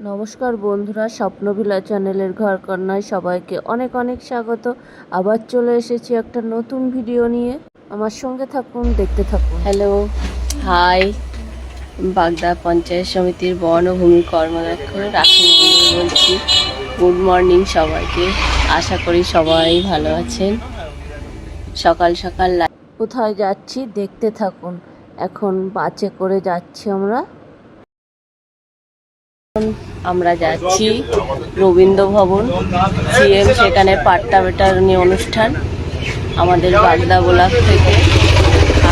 নমস্কার বন্ধুরা স্বপ্নভিলা চ্যানেলের ঘর কন্যায় সবাইকে অনেক অনেক স্বাগত। আবার চলে এসেছি একটা নতুন ভিডিও নিয়ে। আমার সঙ্গে থাকুন দেখতে থাকুন। হ্যালো হাই বাগদা পঞ্চায়েত সমিতির বর্ণভূমি কর্মদক্ষ রাখি বলছি। গুড মর্নিং সবাইকে আশা করি সবাই ভালো আছেন। সকাল সকাল কোথায় যাচ্ছি দেখতে থাকুন। এখন বাসে করে যাচ্ছি আমরা। আমরা যাচ্ছি রবীন্দ্র ভবন, সিএম, সেখানে পাট্টা বেটারনি অনুষ্ঠান, আমাদের বাগদা ব্লক থেকে।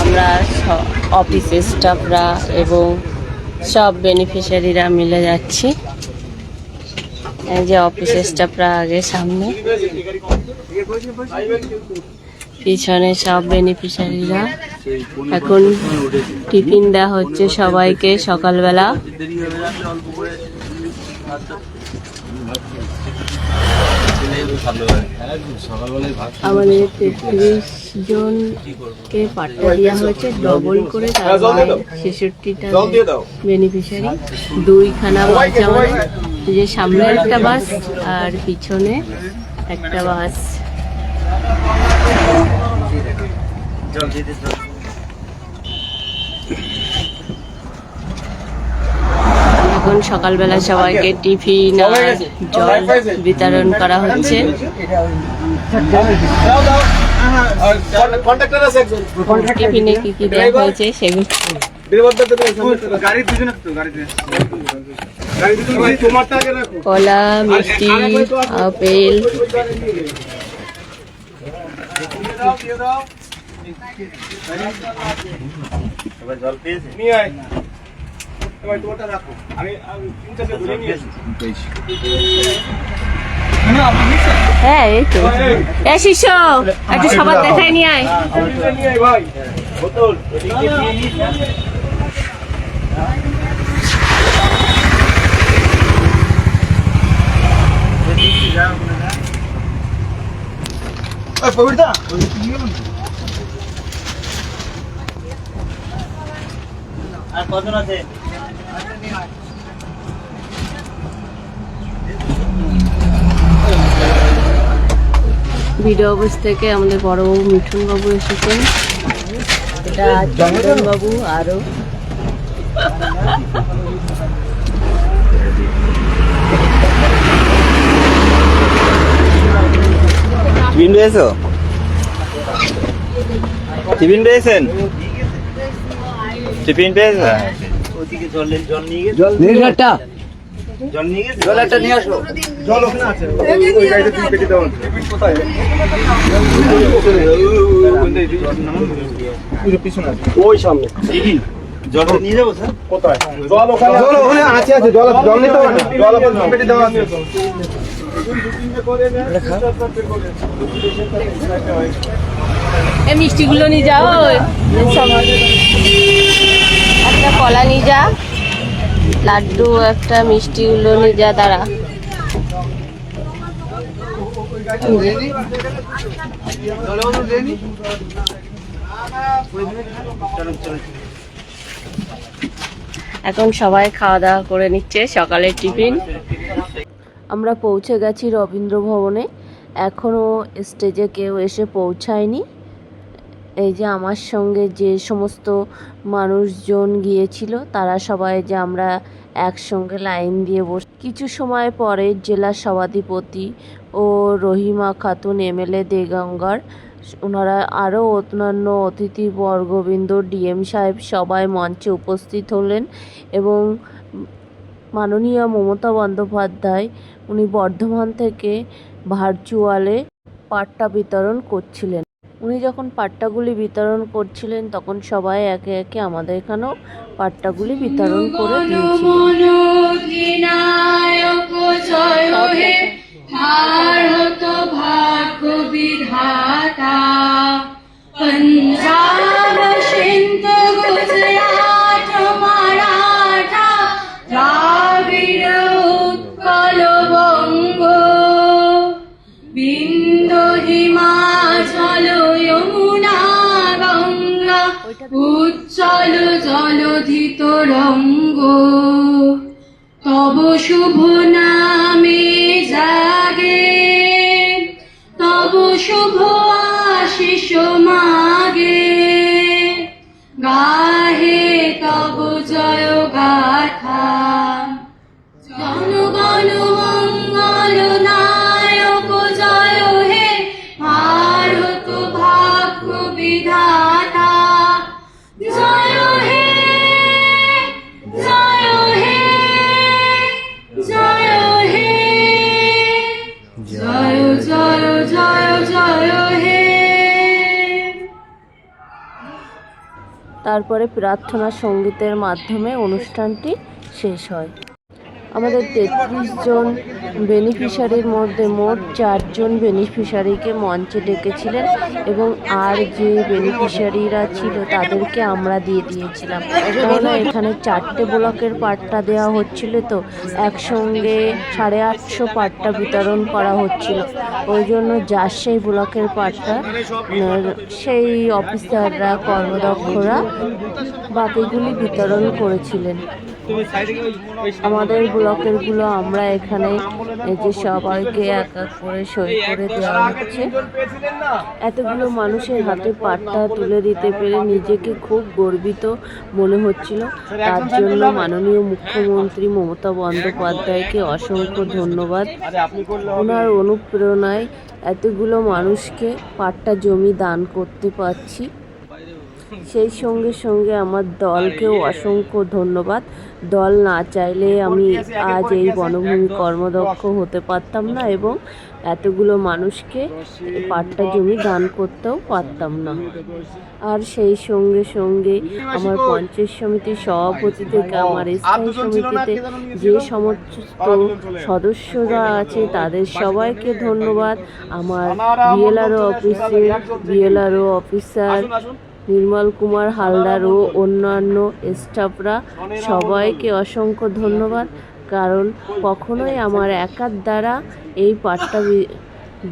আমরা অফিস স্টাফরা এবং সব বেনিফিশিয়ারিরা মিলে যাচ্ছি। যে অফিস স্টাফরা আগে সামনে। পিছনে সব বেনিফিশিয়ারিরা এখন টিফিন দেওয়া হচ্ছে সবাইকে সকালবেলা। আমাদের তেত্রিশ জনকে পাট্টা দেওয়া হয়েছে ডবল করে ছেষট্টিটা বেনিফিশিয়ারি দুইখানা বাস যে সামনে একটা বাস আর পিছনে একটা বাস। এখন সকালবেলা সবাইকে টিফিন আর জল বিতরণ করা হচ্ছে। কন্ট্রাক্টর আছে একজন টিফিনে কি কি দেওয়া হয়েছে সেগুলো। কলা মিষ্টি আপেল। দিয়ে দাও নিয়ে তোমারটা রাখো। আমি তিন চারটে ধরে নিয়ে হ্যাঁ এই তো। এ শিষ্য একটু সবার দেখাই নিয়ে আয়। ভাই। বোতল পবিত্রা আর কজন আছে ভিডিও অফিস থেকে আমাদের বড়বাবু মিঠুন বাবু এসেছেন বাবু আরও টিফিন টিফিন পেয়েছেন? টিফিন পেয়েছ ওদিকে জল জল নিয়ে গেছে জল জল নিয়ে গেছে জল একটা নিয়ে আসো জল ওখানে আছে। ওই ওই গাড়িতে তুমি পেটে দাও কোথায় পিছনে ওই সামনে। জল নিয়ে যাব স্যার? কোথায়? জল ওখানে জল ওখানে আছে আছে। জল জল নিতে হবে না। জল আপনার পেটে দেওয়া আছে। মিষ্টিগুলো নিয়ে যাও। একটা কলা নিজা, লাড্ডু, একটা মিষ্টি নিয়ে নিজা দ্বারা। এখন সবাই খাওয়া দাওয়া করে নিচ্ছে, সকালের টিফিন। আমরা পৌঁছে গেছি রবীন্দ্র ভবনে এখনও স্টেজে কেউ এসে পৌঁছায়নি। এই যে আমার সঙ্গে যে সমস্ত মানুষজন গিয়েছিল, তারা সবাই যে আমরা একসঙ্গে লাইন দিয়ে বস, কিছু সময় পরে জেলা সভাধিপতি ও রহিমা খাতুন এমএলএ দেগঙ্গার, ওনারা আরও অন্যান্য অতিথি বর্গবৃন্দ, ডিএম সাহেব সবাই মঞ্চে উপস্থিত হলেন এবং মাননীয় মমতা বন্দ্যোপাধ্যায় উনি বর্ধমান থেকে ভার্চুয়ালে পাট্টা বিতরণ করছিলেন। উনি যখন পাট্টাগুলি বিতরণ করছিলেন, তখন সবাই একে একে আমাদের এখানেও পাট্টাগুলি বিতরণ করে দিয়েছিল উচ্চল জলধিত রঙ্গ। তব শুভ নামে জাগে। তব শুভ আশিস মাগে। গাহে তারপরে প্রার্থনা সঙ্গীতের মাধ্যমে অনুষ্ঠানটি শেষ হয়। আমাদের তেত্রিশ জন বেনিফিশিয়ারির মধ্যে মোট চারজন বেনিফিশিয়ারিকে মঞ্চে ডেকেছিলেন এবং আর যে বেনিফিশিয়ারিরা ছিল তাদেরকে আমরা দিয়ে দিয়েছিলাম। তাহলে এখানে চারটে ব্লকের পাট্টা দেওয়া হচ্ছিল তো একসঙ্গে সাড়ে আটশো পাট্টা বিতরণ করা হচ্ছিল। ওই জন্য যার সেই ব্লকের পাট্টা সেই অফিসাররা কর্মদক্ষরা বাকিগুলি বিতরণ করেছিলেন। আমাদের ব্লকেরগুলো আমরা এখানে যে সবাইকে এক এক করে সই করে দেওয়া হচ্ছে। এতগুলো মানুষের হাতে পাট্টা তুলে দিতে পেরে নিজেকে খুব গর্বিত মনে হচ্ছিল। তার জন্য মাননীয় মুখ্যমন্ত্রী মমতা বন্দ্যোপাধ্যায়কে অসংখ্য ধন্যবাদ। ওনার অনুপ্রেরণায় এতগুলো মানুষকে পাট্টা জমি দান করতে পারছি। সেই সঙ্গে সঙ্গে আমার দলকেও অসংখ্য ধন্যবাদ। দল না চাইলে আমি আজ এই বনভূমি কর্মদক্ষ হতে পারতাম না এবং এতগুলো মানুষকে পাট্টা জমি দান করতেও পারতাম না। আর সেই সঙ্গে সঙ্গে আমার পঞ্চায়েত সমিতির সভাপতি থেকে আমার স্থায়ী সমিতিতে যে সমস্ত সদস্যরা আছে তাদের সবাইকে ধন্যবাদ। আমার বিএলআরও অফিসে বিএলআরও অফিসার নির্মল কুমার হালদার ও অন্যান্য স্টাফরা সবাইকে অসংখ্য ধন্যবাদ, কারণ কখনোই আমার একার দ্বারা এই পাঠটা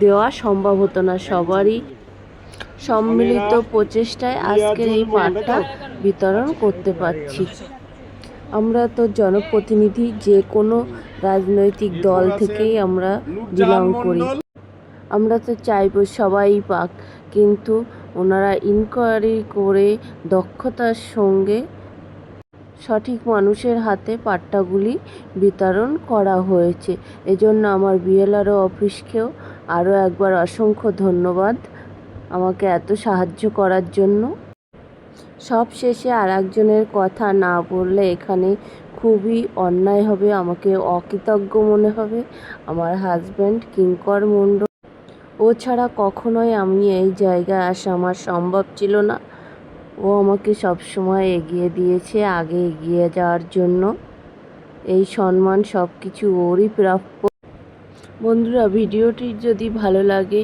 দেওয়া সম্ভব হতো না। সবারই সম্মিলিত প্রচেষ্টায় আজকের এই পাঠটা বিতরণ করতে পারছি। আমরা তো জনপ্রতিনিধি, যে কোনো রাজনৈতিক দল থেকেই আমরা বিলং করি। আমরা তো চাইব সবাই পাক, কিন্তু ওনারা ইনকোয়ারি করে দক্ষতার সঙ্গে সঠিক মানুষের হাতে পাট্টাগুলি বিতরণ করা হয়েছে। এজন্য আমার বিএলআরও অফিসকেও আরও একবার অসংখ্য ধন্যবাদ আমাকে এত সাহায্য করার জন্য। সব শেষে আর একজনের কথা না বললে এখানে খুবই অন্যায় হবে, আমাকে অকৃতজ্ঞ মনে হবে। আমার হাজব্যান্ড কিঙ্কর মণ্ডল ও ছাড়া কখনোই আমি এই জায়গায় আসা আমার সম্ভব ছিল না। ও আমাকে সবসময় এগিয়ে দিয়েছে আগে এগিয়ে যাওয়ার জন্য। এই সম্মান সব কিছু ওরই প্রাপ্য। বন্ধুরা, ভিডিওটি যদি ভালো লাগে,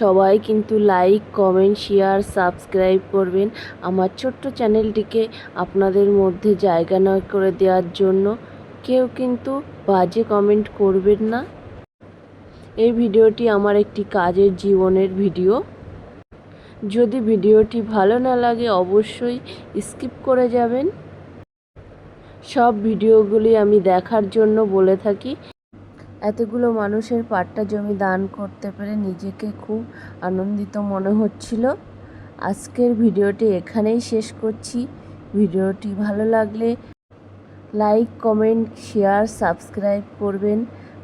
সবাই কিন্তু লাইক, কমেন্ট, শেয়ার, সাবস্ক্রাইব করবেন আমার ছোট্ট চ্যানেলটিকে আপনাদের মধ্যে জায়গা না করে দেওয়ার জন্য। কেউ কিন্তু বাজে কমেন্ট করবেন না। এই ভিডিওটি আমার একটি কাজের জীবনের ভিডিও। যদি ভিডিওটি ভালো না লাগে, অবশ্যই স্কিপ করে যাবেন। সব ভিডিওগুলি আমি দেখার জন্য বলে থাকি। এতগুলো মানুষের পাট্টা জমি দান করতে পেরে নিজেকে খুব আনন্দিত মনে হচ্ছিল। আজকের ভিডিওটি এখানেই শেষ করছি। ভিডিওটি ভালো লাগলে লাইক, কমেন্ট, শেয়ার, সাবস্ক্রাইব করবেন।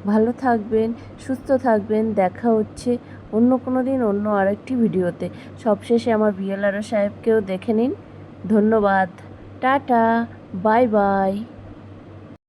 ভালো থাকবেন, সুস্থ থাকবেন। দেখা হচ্ছে অন্য কোনো দিন, অন্য আরেকটি ভিডিওতে। সবশেষে আমার বিএলআরও সাহেবকেও দেখে নিন। ধন্যবাদ। টাটা। Bye bye.